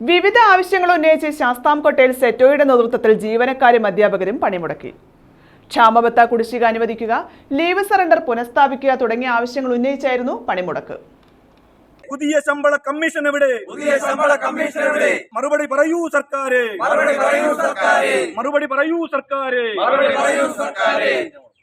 വിവിധ ആവശ്യങ്ങൾ ഉന്നയിച്ച് ശാസ്താംകോട്ടയിൽ സെറ്റോയുടെ നേതൃത്വത്തിൽ ജീവനക്കാരും അധ്യാപകരും പണിമുടക്കി. ക്ഷാമബത്ത കുടിശ്ശിക അനുവദിക്കുക ലീവ് സറണ്ടർ പുനഃസ്ഥാപിക്കുക തുടങ്ങിയ ആവശ്യങ്ങൾ ഉന്നയിച്ചായിരുന്നു പണിമുടക്ക്. പുതിയ ശമ്പള കമ്മീഷൻ എവിടെ? പുതിയ ശമ്പള കമ്മീഷൻ എവിടെ? മറുപടി പറയൂ സർക്കാരെ. മറുപടി പറയൂ സർക്കാരെ. മറുപടി പറയൂ സർക്കാരെ. മറുപടി പറയൂ സർക്കാരെ.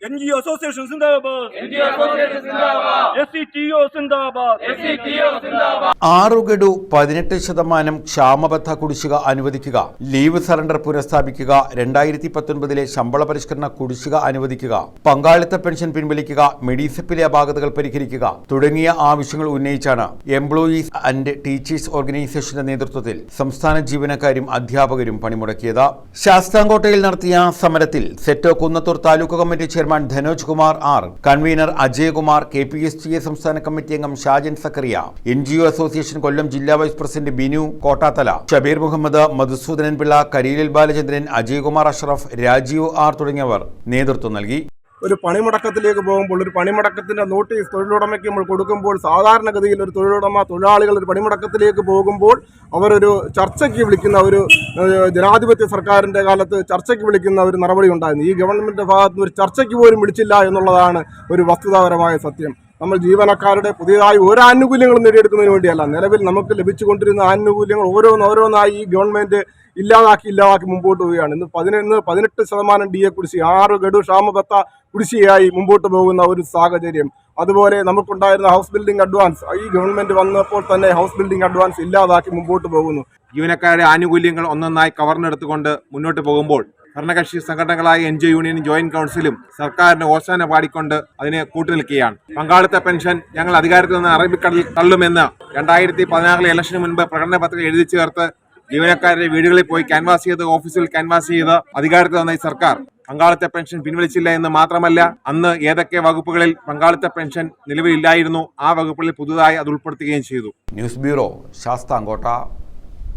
എൻ ജി ഒ അസോസിയേഷൻ സിന്ദാബാദ്. ജി അസോസിയേഷൻ സിന്ദാബാദ്. എസ് സി ടി ഒ സിന്ദാബാദ്. എസ് സി ടി ഒ സിന്ദാബാദ്. ആറു ഗഡു പതിനെട്ട് ശതമാനം ക്ഷാമബദ്ധ കുടിശ്ശിക അനുവദിക്കുക. ലീവ് സറണ്ടർ പുനഃസ്ഥാപിക്കുക. രണ്ടായിരത്തി പത്തൊൻപതിലെ ശമ്പള പരിഷ്കരണ കുടിശ്ശിക അനുവദിക്കുക. പങ്കാളിത്ത പെൻഷൻ പിൻവലിക്കുക. മെഡിസപ്പിലെ അപാകതകൾ പരിഹരിക്കുക. തുടങ്ങിയ ആവശ്യങ്ങൾ ഉന്നയിച്ചാണ് എംപ്ലോയീസ് ആൻഡ് ടീച്ചേഴ്സ് ഓർഗനൈസേഷന്റെ നേതൃത്വത്തിൽ സംസ്ഥാന ജീവനക്കാരും അധ്യാപകരും പണിമുടക്കിയത്. ശാസ്താംകോട്ടയിൽ നടത്തിയ സമരത്തിൽ SETO Kunnathur taluk committee chairman Dhanoj Kumar R. Convener Ajayakumar K P S T A സംസ്ഥാന കമ്മിറ്റി അംഗം Shajan Sakkariya N G O association Kollam ജില്ലാ vice president Binu Kottathala Shabeer Muhammad Madhusoodanan Pillai കരീലിൽ Balachandran Ajaykumar Ashraf Rajeev R തുടങ്ങിയവർ നേതൃത്വം നൽകി. ഒരു പണിമുടക്കത്തിലേക്ക് പോകുമ്പോൾ ഒരു പണിമുടക്കത്തിന്റെ നോട്ടീസ് തൊഴിലുടമയ്ക്ക് നമ്മൾ കൊടുക്കുമ്പോൾ സാധാരണഗതിയിൽ ഒരു തൊഴിലുടമ തൊഴിലാളികൾ ഒരു പണിമുടക്കത്തിലേക്ക് പോകുമ്പോൾ അവരൊരു ചർച്ചയ്ക്ക് വിളിക്കുന്ന ഒരു ജനാധിപത്യ സർക്കാരിന്റെ കാലത്ത് ചർച്ചയ്ക്ക് വിളിക്കുന്ന ഒരു നടപടി ഉണ്ടായിരുന്നു. ഈ ഗവൺമെന്റിന്റെ ഭാഗത്തുനിന്ന് ഒരു ചർച്ചയ്ക്ക് പോലും വിളിച്ചില്ല എന്നുള്ളതാണ് ഒരു വസ്തുതാപരമായ സത്യം. നമ്മൾ ജീവനക്കാരുടെ പുതിയതായി ഓരോ ആനുകൂല്യങ്ങളും നേടിയെടുക്കുന്നതിന് വേണ്ടിയല്ല. നിലവിൽ നമുക്ക് ലഭിച്ചുകൊണ്ടിരുന്ന ആനുകൂല്യങ്ങൾ ഓരോന്നോരോന്നായി ഈ ഗവൺമെന്റ് ഇല്ലാതാക്കി ഇല്ലാതാക്കി മുമ്പോട്ട് പോവുകയാണ്. ഇന്ന് പതിനൊന്ന് പതിനെട്ട് ശതമാനം ഡി എ കുടിശ്ശി ആറ് ഗഡു ക്ഷാമബത്ത കുടിശ്ശിയായി മുമ്പോട്ട് പോകുന്ന ഒരു സാഹചര്യം. അതുപോലെ നമുക്കുണ്ടായിരുന്ന ഹൗസ് ബിൽഡിംഗ് അഡ്വാൻസ്. ഈ ഗവൺമെന്റ് വന്നപ്പോൾ തന്നെ ഹൗസ് ബിൽഡിംഗ് അഡ്വാൻസ് ഇല്ലാതാക്കി മുമ്പോട്ട് പോകുന്നു. ജീവനക്കാരുടെ ആനുകൂല്യങ്ങൾ ഒന്നൊന്നായി കവർന്നെടുത്തുകൊണ്ട് മുന്നോട്ട് പോകുമ്പോൾ ഭരണകക്ഷി സംഘടനകളായ എൻ ജി യൂണിയനും ജോയിന്റ് കൗൺസിലും സർക്കാരിന് ഓശാന പാടിക്കൊണ്ട് അതിന് കൂട്ടുനിൽക്കുകയാണ് പങ്കാളിത്ത പെൻഷൻ ഞങ്ങൾ അധികാരത്തിൽ നിന്ന് അറബിക്കടലിൽ തള്ളുമെന്ന് രണ്ടായിരത്തി പതിനാറിലെ ഇലക്ഷന് മുൻപ് പ്രകടന പത്രിക എഴുതി ചേർത്ത് ജീവനക്കാരുടെ വീടുകളിൽ പോയി ക്യാൻവാസ് ചെയ്ത് ഓഫീസിൽ ക്യാൻവാസ് ചെയ്ത് അധികാരത്തിൽ വന്ന ഈ സർക്കാർ പങ്കാളിത്ത പെൻഷൻ പിൻവലിച്ചില്ല എന്ന് മാത്രമല്ല അന്ന് ഏതൊക്കെ വകുപ്പുകളിൽ പങ്കാളിത്ത പെൻഷൻ നിലവിലില്ലായിരുന്നു ആ വകുപ്പുകളിൽ പുതുതായി അത് ഉൾപ്പെടുത്തുകയും ചെയ്തു. News bureau Sasthamkotta.